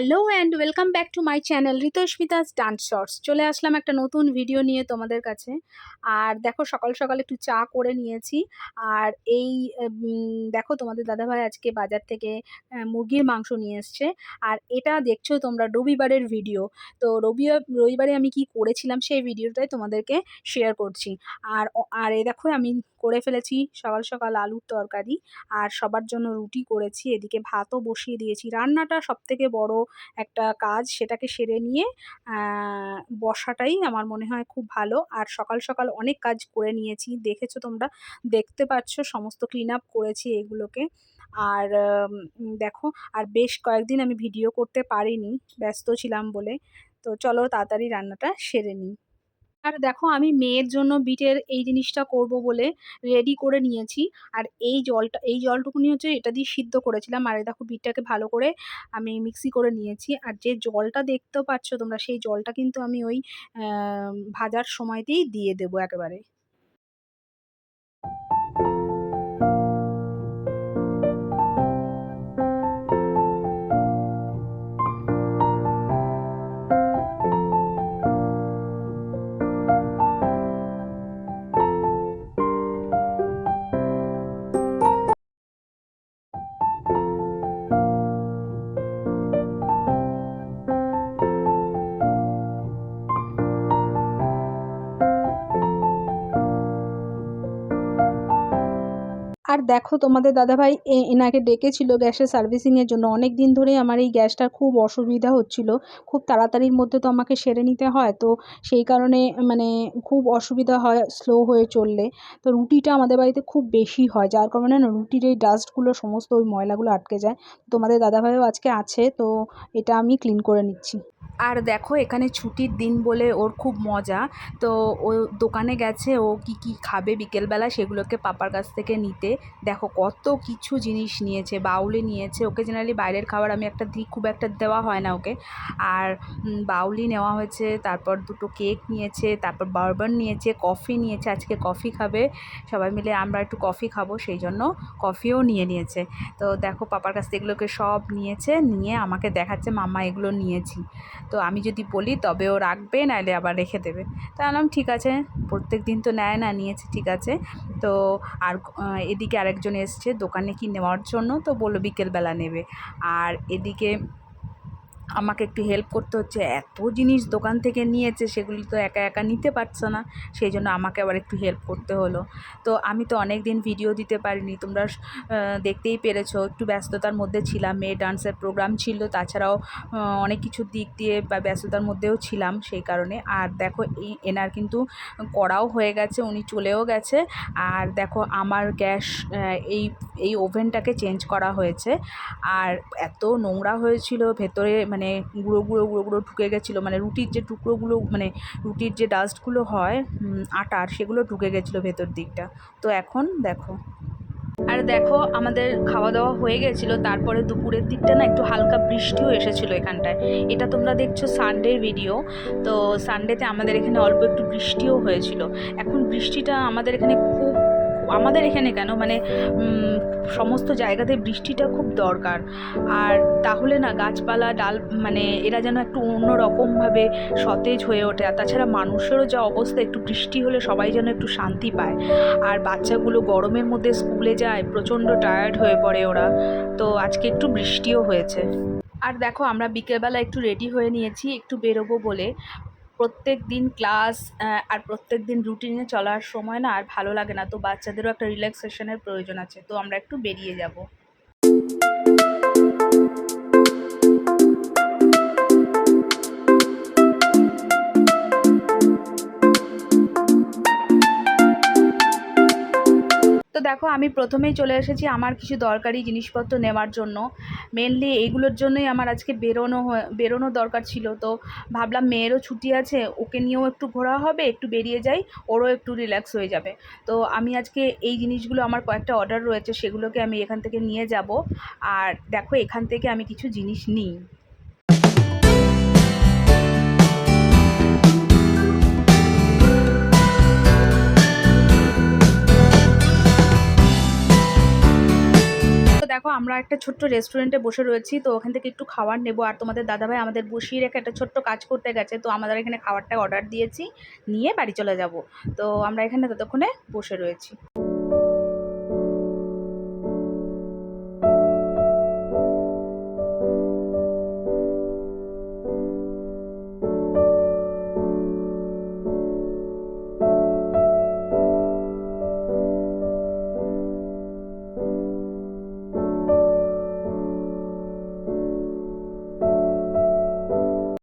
Hello and welcome back to my channel Ritasmita's dance shorts. চলে আসলাম একটা নতুন ভিডিও নিয়ে তোমাদের কাছে। আর দেখো, সকাল সকাল একটু চা করে নিয়েছি। আর এই দেখো তোমাদের দাদাভাই আজকে বাজার থেকে মুরগির মাংস নিয়ে এসছে। আর এটা দেখছ তোমরা রবিবারের ভিডিও। তো রবি, রবিবারে আমি কি করেছিলাম সেই ভিডিওটাই তোমাদেরকে শেয়ার করছি। আর আর এই দেখো, আমি করে ফেলেছি সকাল সকাল আলুর তরকারি। আর সবার জন্য রুটি করেছি। এদিকে ভাতও বসিয়ে দিয়েছি। রান্নাটা সব থেকে বড় একটা কাজ সেটাকে সেরে নিয়ে বসাটাই আমার মনে হয় খুব ভালো। আর সকাল সকাল অনেক কাজ করে নিয়েছি, দেখেছ তোমরা? দেখতে পাচ্ছ, সমস্ত ক্লিন আপ করেছি এগুলোকে। আর দেখো, আর বেশ কয়েকদিন আমি ভিডিও করতে পারিনি, ব্যস্ত ছিলাম বলে। তো চলো তাড়াতাড়ি রান্নাটা সেরে নিই। আর দেখো আমি মেয়ের জন্য বিটের এই জিনিসটা করব বলে রেডি করে নিয়েছি। আর এই জলটা, এই জলটুকুনি হচ্ছে এটা দিয়ে সিদ্ধ করেছিলাম। আর দেখো বিটটাকে ভালো করে আমি মিক্সি করে নিয়েছি। আর যে জলটা দেখতেও পাচ্ছ তোমরা, সেই জলটা কিন্তু আমি ওই ভাজার সময়তেই দিয়ে দেবো একেবারে। আর দেখো তোমাদের দাদাভাই এনাকে ডেকেছিল গ্যাসের সার্ভিসিংয়ের জন্য। অনেক দিন ধরেই আমার এই গ্যাসটা খুব অসুবিধা হচ্ছিল। খুব তাড়াতাড়ির মধ্যে তো আমাকে সেরে নিতে হয়। তো সেই কারণে মানে খুব অসুবিধা হয় স্লো হয়ে চললে। তো রুটিটা আমাদের বাড়িতে খুব বেশি হয়, যার কারণে না রুটির এই ডাস্টগুলো, সমস্ত ওই ময়লাগুলো আটকে যায়। তোমাদের দাদাভাইও আজকে আছে, তো এটা আমি ক্লিন করে নিচ্ছি। আর দেখো, এখানে ছুটির দিন বলে ওর খুব মজা। তো ও দোকানে গেছে, ও কি কি খাবে বিকেলবেলা সেগুলোকে পাপার কাছ থেকে নিতে। দেখো কত কিছু জিনিস নিয়েছে বাউলি নিয়েছে ওকে জেনারেলি বাইরের খাবার আমি একটা দিই খুব একটা দেওয়া হয় না ওকে। আর বাউলি নেওয়া হয়েছে তারপর দুটো কেক নিয়েছে তারপর বারবান নিয়েছে কফি নিয়েছে আজকে কফি খাবে। সবাই মিলে আমরা একটু কফি খাব সেই জন্য কফিও নিয়ে নিয়েছে। তো দেখো পাপার কাছ থেকে এগুলোকে সব নিয়েছে নিয়ে আমাকে দেখাচ্ছে মাম্মা এগুলো নিয়েছি। তো আমি যদি বলি তবে ও রাখবে নাহলে আবার রেখে দেবে। তা বললাম ঠিক আছে প্রত্যেক দিন তো নেয় না নিয়েছে ঠিক আছে। তো আর আহ, এদিকে আরেকজন এসছে দোকানে কি নেওয়ার জন্য তো বলল বিকেলবেলা নেবে। আর এদিকে আমাকে একটু হেল্প করতে হচ্ছে। এত জিনিস দোকান থেকে নিয়েছে, সেগুলি তো একা একা নিতে পারছে না। সেই জন্য আমাকে আবার একটু হেল্প করতে হলো। তো আমি তো অনেক দিন ভিডিও দিতে পারিনি। তোমরা দেখতেই পেরেছ। একটু ব্যস্ততার মধ্যে ছিলাম। মেয়ে ডান্সের প্রোগ্রাম ছিল, তাছাড়াও অনেক কিছু দিক দিয়ে বা ব্যস্ততার মধ্যেও ছিলাম সেই কারণে। আর দেখো এনার কিন্তু করাও হয়ে গেছে, উনি চলেও গেছে। আর দেখো, আমার গ্যাস এই এই ওভেনটাকে চেঞ্জ করা হয়েছে। আর এত নোংরা হয়েছিল, ভেতরে মানে গুঁড়ো গুঁড়ো গুঁড়ো গুঁড়ো ঢুকে গেছিল। মানে রুটির যে টুকরোগুলো মানে রুটির যে ডাস্টগুলো হয় আটার, সেগুলো ঢুকে গেছিল ভেতর দিকটা। তো এখন দেখো। আর দেখো, আমাদের খাওয়া দাওয়া হয়ে গেছিল। তারপরে দুপুরের দিকটা না একটু হালকা বৃষ্টিও এসেছিল এখানটায়। এটা তোমরা দেখছ সানডের ভিডিও তো সানডেতে আমাদের এখানে অল্প একটু বৃষ্টিও হয়েছিল। এখন বৃষ্টিটা আমাদের এখানে আমাদের এখানে কেন? মানে সমস্ত জায়গাতে বৃষ্টিটা খুব দরকার। আর তাহলে না, গাছপালা, ডাল মানে এরা যেন একটু অন্যরকমভাবে সতেজ হয়ে ওঠে। আর তাছাড়া মানুষেরও যা অবস্থা, একটু বৃষ্টি হলে সবাই যেন একটু শান্তি পায়। আর বাচ্চাগুলো গরমের মধ্যে স্কুলে যায়, প্রচণ্ড টায়ার্ড হয়ে পড়ে ওরা। তো আজকে একটু বৃষ্টিও হয়েছে। আর দেখো, আমরা বিকেলবেলা একটু রেডি হয়ে নিয়েছি, একটু বেরোবো বলে। প্রত্যেক দিন ক্লাস আর প্রত্যেক দিন রুটিনে চলার সময় না আর ভালো লাগে না। তো বাচ্চাদেরও একটা রিল্যাক্সেশনের প্রয়োজন আছে। তো আমরা একটু বেরিয়ে যাব। দেখো, আমি প্রথমেই চলে এসেছি আমার কিছু দরকারি জিনিসপত্র নেওয়ার জন্য। মেনলি এইগুলোর জন্যই আমার আজকে বেরোনো বেরোনো দরকার ছিল। তো ভাবলাম মেয়েরও ছুটি আছে, ওকে নিয়েও একটু ঘোরা হবে, একটু বেরিয়ে যাই, ওরও একটু রিল্যাক্স হয়ে যাবে। তো আমি আজকে এই জিনিসগুলো আমার কয়েকটা অর্ডার রয়েছে, সেগুলোকে আমি এখান থেকে নিয়ে যাব। আর দেখো, এখান থেকে আমি কিছু জিনিস নিই। দেখো, আমরা একটা ছোট্ট রেস্টুরেন্টে বসে রয়েছি, তো ওখান থেকে একটু খাবার নেব। আর তোমাদের দাদাভাই আমাদের বসিয়ে রেখে একটা ছোট্ট কাজ করতে গেছে, তো আমাদের এখানে খাবারটা অর্ডার দিয়েছি, নিয়ে বাড়ি চলে যাব। তো আমরা এখানে ততক্ষণে বসে রয়েছি।